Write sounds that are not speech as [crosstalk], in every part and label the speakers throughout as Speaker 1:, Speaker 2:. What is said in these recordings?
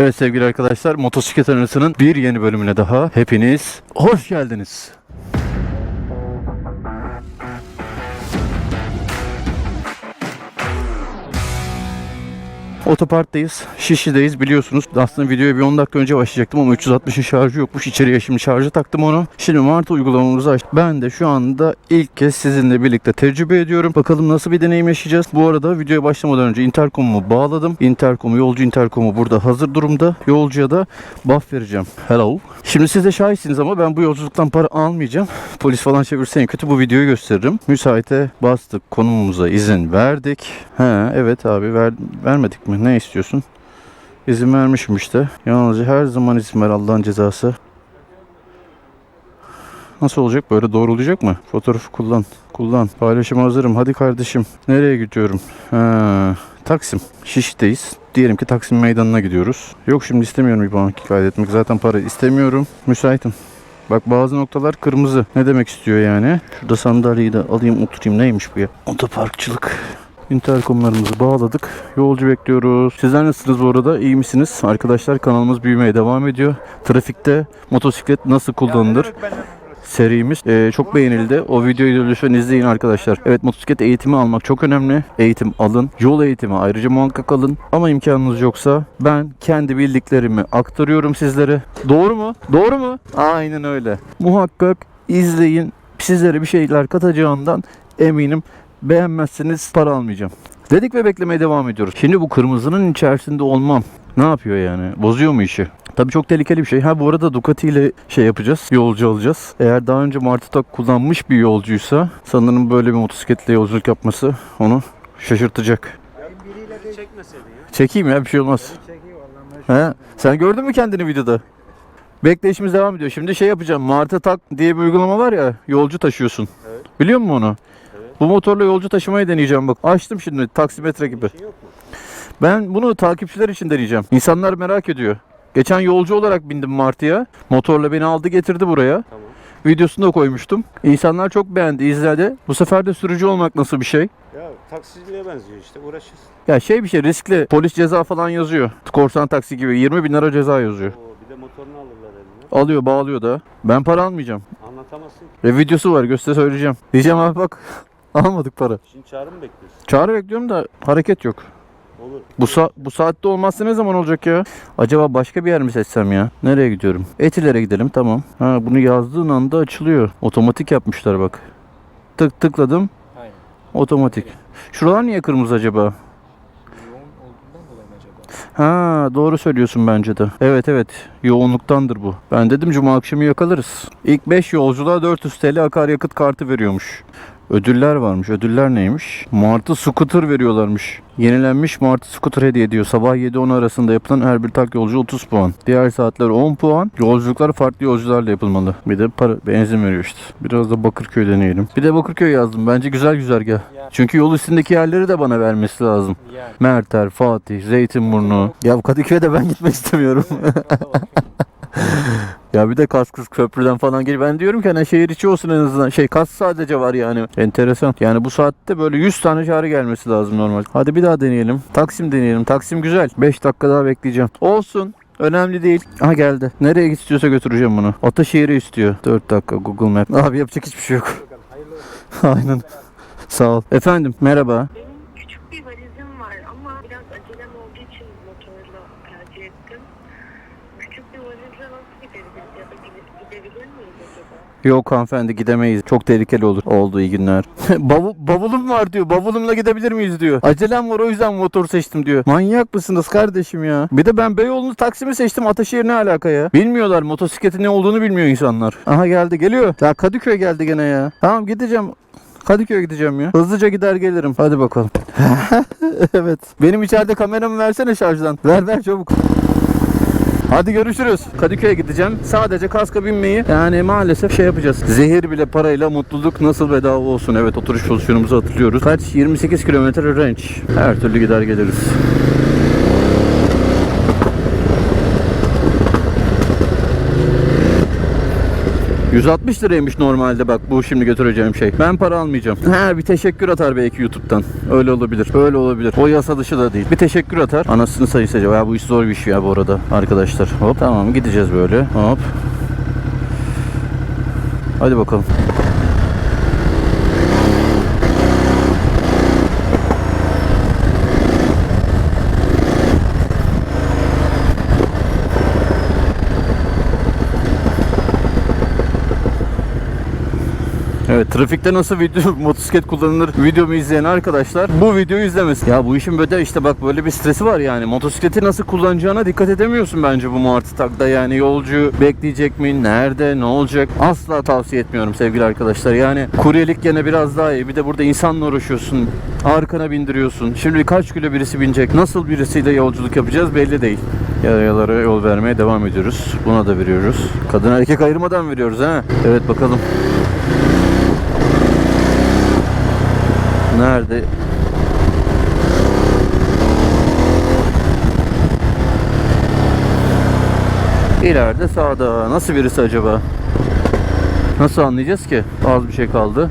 Speaker 1: Evet sevgili arkadaşlar motosiklet anısının bir yeni bölümüne daha hepiniz hoş geldiniz. Otoparktayız. Şişli'deyiz biliyorsunuz. Aslında videoya bir 10 dakika önce başlayacaktım ama 360'ın şarjı yokmuş. İçeriye şimdi şarjı taktım onu. Şimdi Mart uygulamamızı açtım. Ben de şu anda ilk kez sizinle birlikte tecrübe ediyorum. Bakalım nasıl bir deneyim yaşayacağız. Bu arada videoya başlamadan önce interkomumu bağladım. Interkomu, yolcu interkomu burada hazır durumda. Yolcuya da buff vereceğim. Hello. Şimdi siz de şahitsiniz ama ben bu yolculuktan para almayacağım. Polis falan çevirse en kötü bu videoyu gösteririm. Müsaite bastık. Konumumuza izin verdik. He evet abi ver, vermedik mi? Ne istiyorsun? İzin vermişim işte. Yalnızca her zaman izin ver Allah'ın cezası. Nasıl olacak? Böyle doğrulayacak mı? Fotoğrafı kullan. Kullan. Paylaşıma hazırım. Hadi kardeşim. Nereye gidiyorum? Ha, Taksim. Şişli'deyiz. Diyelim ki Taksim Meydanı'na gidiyoruz. Yok şimdi istemiyorum bir banki kaydetmek. Zaten para istemiyorum. Müsaitim. Bak bazı noktalar kırmızı. Ne demek istiyor yani? Şurada sandalyeyi de alayım oturayım. Neymiş bu ya? Otoparkçılık. Interkomlarımızı bağladık. Yolcu bekliyoruz. Sizler nasılsınız bu arada? İyi misiniz? Arkadaşlar kanalımız büyümeye devam ediyor. Trafikte motosiklet nasıl kullanılır? serimiz Ee, çok beğenildi. O videoyu da lütfen izleyin arkadaşlar. Evet motosiklet eğitimi almak çok önemli. Eğitim alın. Yol eğitimi ayrıca muhakkak alın. Ama imkanınız yoksa ben kendi bildiklerimi aktarıyorum sizlere. Doğru mu? Doğru mu? Aynen öyle. Muhakkak izleyin. Sizlere bir şeyler katacağından eminim. Beğenmezseniz para almayacağım. Dedik ve beklemeye devam ediyoruz. Şimdi bu kırmızının içerisinde olmam ne yapıyor yani? Bozuyor mu işi? Tabii çok tehlikeli bir şey. Ha bu arada Ducati ile şey yapacağız. Yolcu alacağız. Eğer daha önce Martı Tak kullanmış bir yolcuysa sanırım böyle bir motosikletle yolculuk yapması onu şaşırtacak.
Speaker 2: Çekmeseydin ya.
Speaker 1: Çekeyim ya bir şey olmaz. He? Sen gördün mü kendini videoda? Bekleyişimiz devam ediyor. Şimdi şey yapacağım. Martı Tak diye bir uygulama var ya. Yolcu taşıyorsun.
Speaker 2: Evet.
Speaker 1: Biliyor musun onu? Bu motorla yolcu taşımayı deneyeceğim bak. Açtım şimdi taksimetre gibi.
Speaker 2: Şey?
Speaker 1: Ben bunu takipçiler için deneyeceğim. İnsanlar merak ediyor. Geçen yolcu olarak bindim Martı'ya. Motorla beni aldı getirdi buraya.
Speaker 2: Tamam.
Speaker 1: Videosunu da koymuştum. İnsanlar çok beğendi, izledi. Bu sefer de sürücü olmak nasıl bir şey?
Speaker 2: Ya taksiciliğe benziyor işte uğraşırsın.
Speaker 1: Ya şey bir şey riskli. Polis ceza falan yazıyor. Korsan taksi gibi 20 bin lira ceza yazıyor.
Speaker 2: Oo, bir de motorunu alırlar eline.
Speaker 1: Alıyor bağlıyor da. Ben para almayacağım.
Speaker 2: Anlatamazsın ki.
Speaker 1: Ve videosu var göster söyleyeceğim. Diyeceğim abi bak almadık para.
Speaker 2: Şimdi çağrı mı bekliyorsun?
Speaker 1: Çağrı bekliyorum da hareket yok.
Speaker 2: Olur.
Speaker 1: Bu, sa- bu saatte olmazsa ne zaman olacak ya? Acaba başka bir yer mi seçsem ya? Nereye gidiyorum? Etiler'e gidelim tamam. Ha bunu yazdığın anda açılıyor. Otomatik yapmışlar bak. Tık tıkladım.
Speaker 3: Aynen.
Speaker 1: Otomatik. Şuralar niye kırmızı acaba?
Speaker 3: Yoğun olduğundan dolayı mı acaba?
Speaker 1: Ha doğru söylüyorsun bence de. Evet evet yoğunluktandır bu. Ben dedim cuma akşamı yakalarız. İlk 5 yolculuğa 400 TL akaryakıt kartı veriyormuş. Ödüller varmış. Ödüller neymiş? Martı scooter veriyorlarmış. Yenilenmiş Martı scooter hediye ediyor. Sabah 7-10 arasında yapılan her bir tak yolcu 30 puan. Diğer saatler 10 puan. Yolculuklar farklı yolcularla yapılmalı. Bir de para, benzin veriyor işte. Biraz da Bakırköy deneyelim. Bir de Bakırköy yazdım. Bence güzel güzergah. Çünkü yol üstündeki yerleri de bana vermesi lazım. Merter, Fatih, Zeytinburnu. Ya Kadıköy'e de ben gitmek istemiyorum. [laughs] ya bir de Kaskız köprüden falan gel. Ben diyorum ki hani şehir içi olsun en azından. Şey kas sadece var yani. Enteresan. Yani bu saatte böyle 100 tane çağrı gelmesi lazım normal. Hadi bir daha deneyelim. Taksim deneyelim. Taksim güzel. 5 dakika daha bekleyeceğim. Olsun. Önemli değil. Aha geldi. Nereye istiyorsa götüreceğim bunu. Ataşehir'e istiyor. 4 dakika Google Map. Abi yapacak hiçbir şey yok. [laughs] Aynen. Sağ ol. Efendim merhaba.
Speaker 4: Benim küçük bir valizim var ama biraz acelem olduğu için motorla tercih ettim.
Speaker 1: Yok hanımefendi gidemeyiz. Çok tehlikeli olur. Oldu iyi günler. [laughs] Bavul, bavulum var diyor. Bavulumla gidebilir miyiz diyor. Acelem var o yüzden motor seçtim diyor. Manyak mısınız kardeşim ya? Bir de ben Beyoğlu'nu Taksim'i seçtim. Ataşehir ne alaka ya? Bilmiyorlar motosikletin ne olduğunu bilmiyor insanlar. Aha geldi geliyor. Ya Kadıköy geldi gene ya. Tamam gideceğim. Kadıköy'e gideceğim ya. Hızlıca gider gelirim. Hadi bakalım. [laughs] evet. Benim içeride kameramı versene şarjdan. Ver ver çabuk. Hadi görüşürüz. Kadıköy'e gideceğim. Sadece kaska binmeyi yani maalesef şey yapacağız. Zehir bile parayla mutluluk nasıl bedava olsun. Evet oturuş pozisyonumuzu hatırlıyoruz. Kaç? 28 kilometre range. Her türlü gider geliriz. 160 liraymış normalde bak bu şimdi götüreceğim şey. Ben para almayacağım. Ha bir teşekkür atar belki YouTube'dan. Öyle olabilir. Öyle olabilir. O yasa dışı da değil. Bir teşekkür atar. Anasını sayısı acaba. Ya bu iş zor bir iş ya bu arada arkadaşlar. Hop tamam gideceğiz böyle. Hop. Hadi bakalım. Evet trafikte nasıl video [laughs] motosiklet kullanılır videomu izleyen arkadaşlar bu videoyu izlemesin. Ya bu işin böyle işte bak böyle bir stresi var yani. Motosikleti nasıl kullanacağına dikkat edemiyorsun bence bu Martı Tak'ta. Yani yolcu bekleyecek mi? Nerede? Ne olacak? Asla tavsiye etmiyorum sevgili arkadaşlar. Yani kuryelik gene biraz daha iyi. Bir de burada insanla uğraşıyorsun. Arkana bindiriyorsun. Şimdi kaç kilo birisi binecek? Nasıl birisiyle yolculuk yapacağız belli değil. Yayalara yol vermeye devam ediyoruz. Buna da veriyoruz. Kadın erkek ayırmadan veriyoruz ha. Evet bakalım. Nerede? İleride sağda. Nasıl birisi acaba? Nasıl anlayacağız ki? Az bir şey kaldı.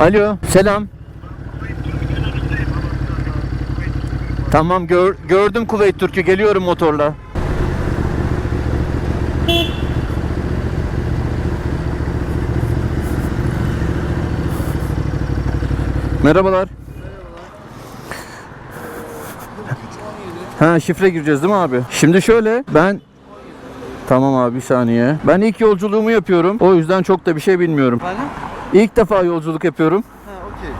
Speaker 1: Alo, selam. Tamam gör, gördüm Kuveyt Türk'ü geliyorum motorla. Merhabalar. Ha şifre gireceğiz değil mi abi? Şimdi şöyle ben Tamam abi bir saniye. Ben ilk yolculuğumu yapıyorum. O yüzden çok da bir şey bilmiyorum.
Speaker 3: Efendim?
Speaker 1: İlk defa yolculuk yapıyorum.
Speaker 3: Ha okey.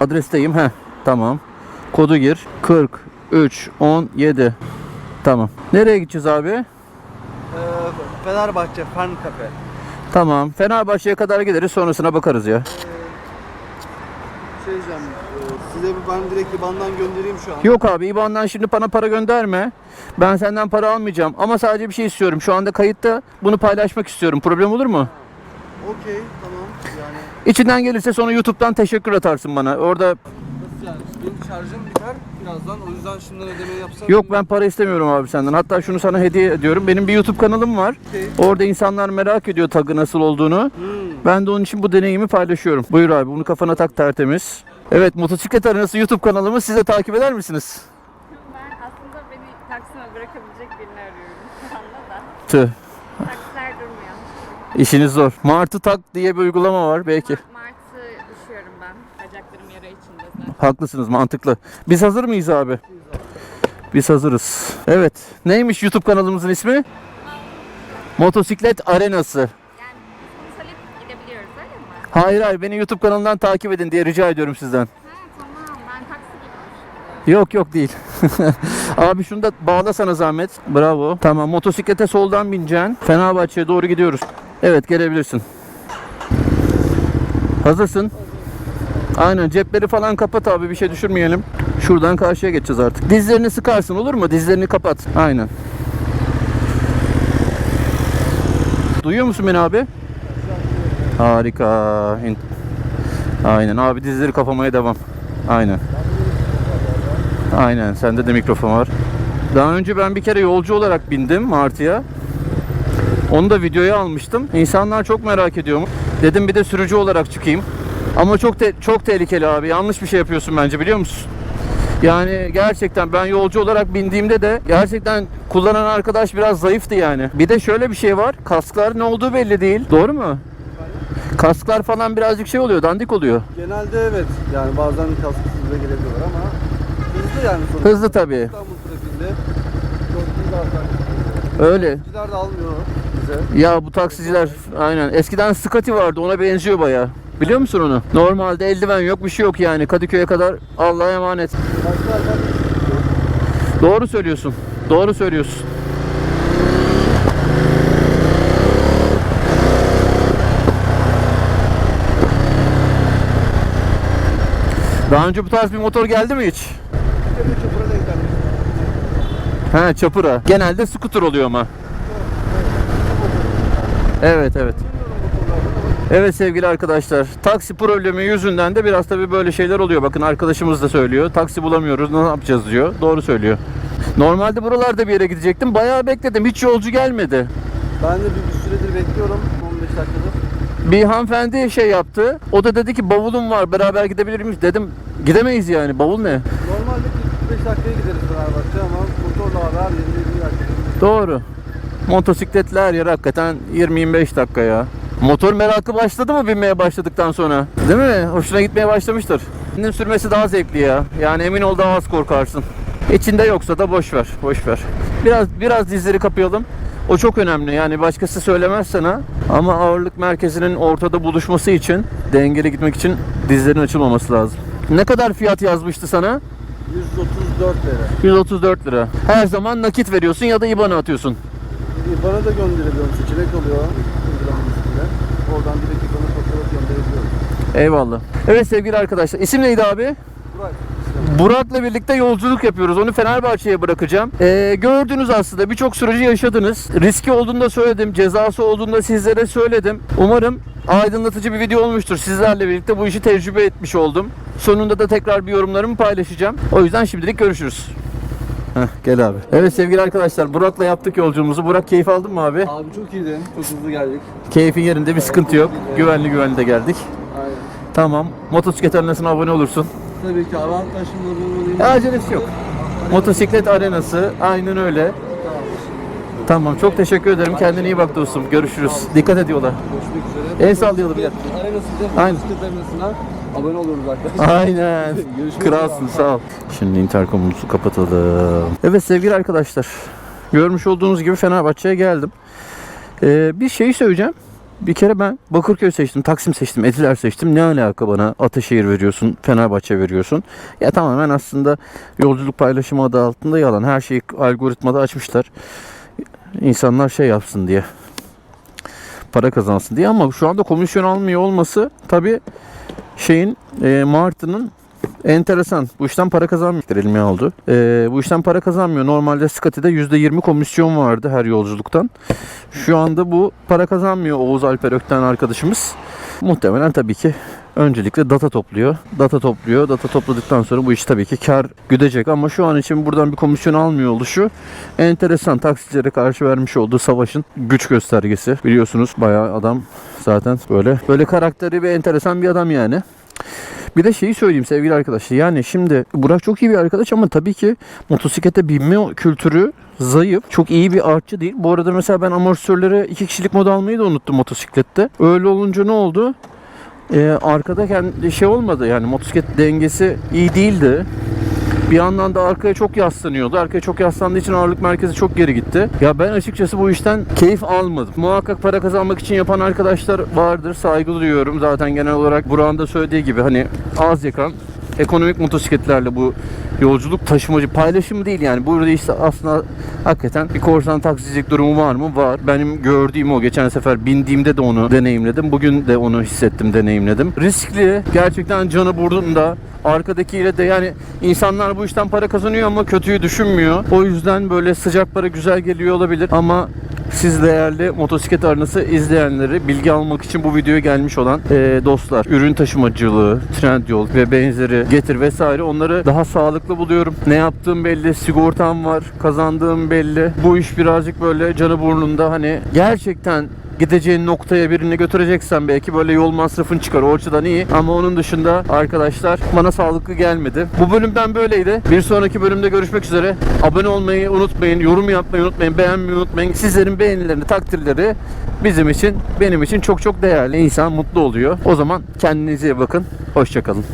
Speaker 1: Adresteyim. He. Tamam. Kodu gir. 43 17. Tamam. Nereye gideceğiz abi?
Speaker 3: Ee, Fenerbahçe Fern Cafe.
Speaker 1: Tamam. Fenerbahçe'ye kadar gideriz. Sonrasına bakarız ya.
Speaker 3: Şey diyeceğim, size bu ben direkt IBAN'dan göndereyim şu an.
Speaker 1: Yok abi IBAN'dan şimdi bana para gönderme. Ben senden para almayacağım. Ama sadece bir şey istiyorum. Şu anda kayıtta bunu paylaşmak istiyorum. Problem olur mu?
Speaker 3: Okey, tamam. Yani
Speaker 1: İçinden gelirse sonra YouTube'dan teşekkür atarsın bana. Orada
Speaker 3: nasıl yani? Benim şarjım biter birazdan. O yüzden şimdiden ödemeyi yapsam.
Speaker 1: yok ben para istemiyorum abi senden. Hatta şunu sana hediye ediyorum. Benim bir YouTube kanalım var.
Speaker 3: Okey.
Speaker 1: Orada insanlar merak ediyor tagı nasıl olduğunu.
Speaker 3: Hmm.
Speaker 1: Ben de onun için bu deneyimi paylaşıyorum. Buyur abi bunu kafana tak tertemiz. Evet motosiklet arenası YouTube kanalımı siz de takip eder misiniz?
Speaker 5: Ben aslında beni Taksim'e bırakabilecek birini arıyorum şu anda da.
Speaker 1: Tüh.
Speaker 5: Taksiler durmuyor.
Speaker 1: İşiniz zor. Martı tak diye bir uygulama var belki.
Speaker 5: Ma- Martı üşüyorum ben. Bacaklarım yara içinde zaten.
Speaker 1: Haklısınız mantıklı. Biz hazır mıyız abi? Biz hazırız. Evet. Neymiş YouTube kanalımızın ismi? Motosiklet Arenası.
Speaker 5: Yani biz konuşalıp gidebiliyoruz öyle mi?
Speaker 1: Hayır hayır beni YouTube kanalından takip edin diye rica ediyorum sizden.
Speaker 5: Ha tamam ben taksi.
Speaker 1: Yok yok değil. [laughs] Abi şunu da bağla sana zahmet. Bravo. Tamam motosiklete soldan bineceksin. Fenerbahçe'ye doğru gidiyoruz. Evet gelebilirsin. Hazırsın. Aynen cepleri falan kapat abi bir şey düşürmeyelim. Şuradan karşıya geçeceğiz artık. Dizlerini sıkarsın olur mu? Dizlerini kapat. Aynen. Duyuyor musun beni abi? Harika. Aynen abi dizleri kapamaya devam. Aynen. Aynen sende de mikrofon var. Daha önce ben bir kere yolcu olarak bindim Martı'ya. Onu da videoya almıştım. İnsanlar çok merak ediyormuş. Dedim bir de sürücü olarak çıkayım. Ama çok te- çok tehlikeli abi. Yanlış bir şey yapıyorsun bence biliyor musun? Yani gerçekten ben yolcu olarak bindiğimde de gerçekten kullanan arkadaş biraz zayıftı yani. Bir de şöyle bir şey var. Kasklar ne olduğu belli değil. Doğru mu? Kasklar falan birazcık şey oluyor, dandik oluyor.
Speaker 3: Genelde evet. Yani bazen kasksız da gelebiliyorlar ama hızlı yani sonuçta.
Speaker 1: Hızlı tabii.
Speaker 3: İstanbul trafiğinde çok.
Speaker 1: Öyle.
Speaker 3: Taksiciler de almıyor bize.
Speaker 1: Ya bu taksiciler aynen. Eskiden Scotty vardı ona benziyor baya. Biliyor musun onu? Normalde eldiven yok bir şey yok yani. Kadıköy'e kadar Allah'a emanet. Doğru söylüyorsun. Doğru söylüyorsun. Daha önce bu tarz bir motor geldi mi hiç? He çapura. Genelde scooter oluyor ama. Evet evet. Evet sevgili arkadaşlar. Taksi problemi yüzünden de biraz tabii böyle şeyler oluyor. Bakın arkadaşımız da söylüyor. Taksi bulamıyoruz ne yapacağız diyor. Doğru söylüyor. Normalde buralarda bir yere gidecektim. Bayağı bekledim. Hiç yolcu gelmedi.
Speaker 3: Ben de bir, bir süredir bekliyorum. 15 dakikadır.
Speaker 1: Bir hanımefendi şey yaptı. O da dedi ki bavulum var beraber gidebilir miyiz? Dedim gidemeyiz yani. Bavul ne?
Speaker 3: Normalde 45 dakikaya gideriz Fenerbahçe ama motorla haber 20 dakika.
Speaker 1: Doğru. Motosikletler her yer hakikaten 20-25 dakika ya. Motor merakı başladı mı binmeye başladıktan sonra? Değil mi? Hoşuna gitmeye başlamıştır. Kendin sürmesi daha zevkli ya. Yani emin ol daha az korkarsın. İçinde yoksa da boş ver, boş ver. Biraz biraz dizleri kapayalım. O çok önemli. Yani başkası söylemez sana ama ağırlık merkezinin ortada buluşması için, dengeli gitmek için dizlerin açılmaması lazım. Ne kadar fiyat yazmıştı sana?
Speaker 3: 134 lira.
Speaker 1: 134 lira. Her zaman nakit veriyorsun ya da IBAN'a atıyorsun.
Speaker 3: İBAN'a da gönderebiliyorum. Seçenek oluyor. Oradan direkt İBAN'a fotoğraf gönderebiliyorum.
Speaker 1: Eyvallah. Evet sevgili arkadaşlar. İsim neydi abi?
Speaker 3: Burak.
Speaker 1: Burak'la birlikte yolculuk yapıyoruz. Onu Fenerbahçe'ye bırakacağım. Ee, gördünüz aslında birçok süreci yaşadınız. Riski olduğunu da söyledim. Cezası olduğunu da sizlere söyledim. Umarım aydınlatıcı bir video olmuştur. Sizlerle birlikte bu işi tecrübe etmiş oldum. Sonunda da tekrar bir yorumlarımı paylaşacağım. O yüzden şimdilik görüşürüz. Heh, gel abi. Evet sevgili arkadaşlar Burak'la yaptık yolculuğumuzu. Burak keyif aldın mı abi?
Speaker 3: Abi çok iyiydi. Çok hızlı geldik.
Speaker 1: Keyfin yerinde bir sıkıntı yok. Güvenli güvenli de geldik.
Speaker 3: Aynen.
Speaker 1: Tamam. Motosiklet arenasına abone olursun.
Speaker 3: Tabii ki abi. Hatta şimdi oradan olayım.
Speaker 1: Ya acelesi yok. Motosiklet arenası aynen öyle. Tamam çok teşekkür ederim. Kendine iyi bak dostum. Görüşürüz. Dikkat et yola.
Speaker 3: Görüşmek üzere.
Speaker 1: El sallayalım gel.
Speaker 3: Arenası'da
Speaker 1: Aynen.
Speaker 3: bisiklet arenasına abone oluyoruz arkadaşlar.
Speaker 1: Aynen. [laughs]
Speaker 3: Görüşmek
Speaker 1: Kralsın
Speaker 3: üzere.
Speaker 1: sağ ol. Şimdi interkomumuzu kapatalım. Evet sevgili arkadaşlar. Görmüş olduğunuz gibi Fenerbahçe'ye geldim. Ee, bir şey söyleyeceğim. Bir kere ben Bakırköy seçtim, Taksim seçtim, Etiler seçtim. Ne alaka bana Ataşehir veriyorsun, Fenerbahçe veriyorsun. Ya tamamen aslında yolculuk paylaşımı adı altında yalan. Her şeyi algoritmada açmışlar. İnsanlar şey yapsın diye. Para kazansın diye ama şu anda komisyon almıyor olması tabii şeyin e, Martı'nın enteresan. Bu işten para kazanmıyor. Elime aldı. E, bu işten para kazanmıyor. Normalde Scotty'de %20 komisyon vardı her yolculuktan. Şu anda bu para kazanmıyor Oğuz Alper Ökten arkadaşımız. Muhtemelen tabii ki öncelikle data topluyor. Data topluyor. Data topladıktan sonra bu iş tabii ki kar güdecek ama şu an için buradan bir komisyon almıyor oluşu enteresan. Taksicilere karşı vermiş olduğu savaşın güç göstergesi. Biliyorsunuz bayağı adam zaten böyle böyle karakteri ve enteresan bir adam yani. Bir de şeyi söyleyeyim sevgili arkadaşlar. Yani şimdi Burak çok iyi bir arkadaş ama tabii ki motosiklete binme kültürü zayıf. Çok iyi bir artçı değil. Bu arada mesela ben amortisörlere iki kişilik mod almayı da unuttum motosiklette. Öyle olunca ne oldu? Ee, arkada kendi şey olmadı yani motosiklet dengesi iyi değildi. Bir yandan da arkaya çok yaslanıyordu. Arkaya çok yaslandığı için ağırlık merkezi çok geri gitti. Ya ben açıkçası bu işten keyif almadım. Muhakkak para kazanmak için yapan arkadaşlar vardır. Saygı duyuyorum. Zaten genel olarak Burak'ın da söylediği gibi hani az yakan ekonomik motosikletlerle bu yolculuk taşımacı paylaşımı değil yani. Burada işte aslında hakikaten bir korsan taksicilik durumu var mı? Var. Benim gördüğüm o. Geçen sefer bindiğimde de onu deneyimledim. Bugün de onu hissettim, deneyimledim. Riskli. Gerçekten canı burnunda. Arkadakiyle de yani insanlar bu işten para kazanıyor ama kötüyü düşünmüyor. O yüzden böyle sıcak para güzel geliyor olabilir ama siz değerli motosiklet arenası izleyenleri bilgi almak için bu videoya gelmiş olan eee, dostlar. Ürün taşımacılığı, Trendyol ve benzeri getir vesaire onları daha sağlıklı buluyorum. Ne yaptığım belli, sigortam var, kazandığım belli. Bu iş birazcık böyle canı burnunda hani gerçekten gideceğin noktaya birini götüreceksen belki böyle yol masrafın çıkar. O açıdan iyi. Ama onun dışında arkadaşlar bana sağlıklı gelmedi. Bu bölümden böyleydi. Bir sonraki bölümde görüşmek üzere. Abone olmayı unutmayın. Yorum yapmayı unutmayın. Beğenmeyi unutmayın. Sizlerin beğenilerini, takdirleri bizim için, benim için çok çok değerli. İnsan mutlu oluyor. O zaman kendinize iyi bakın. Hoşçakalın.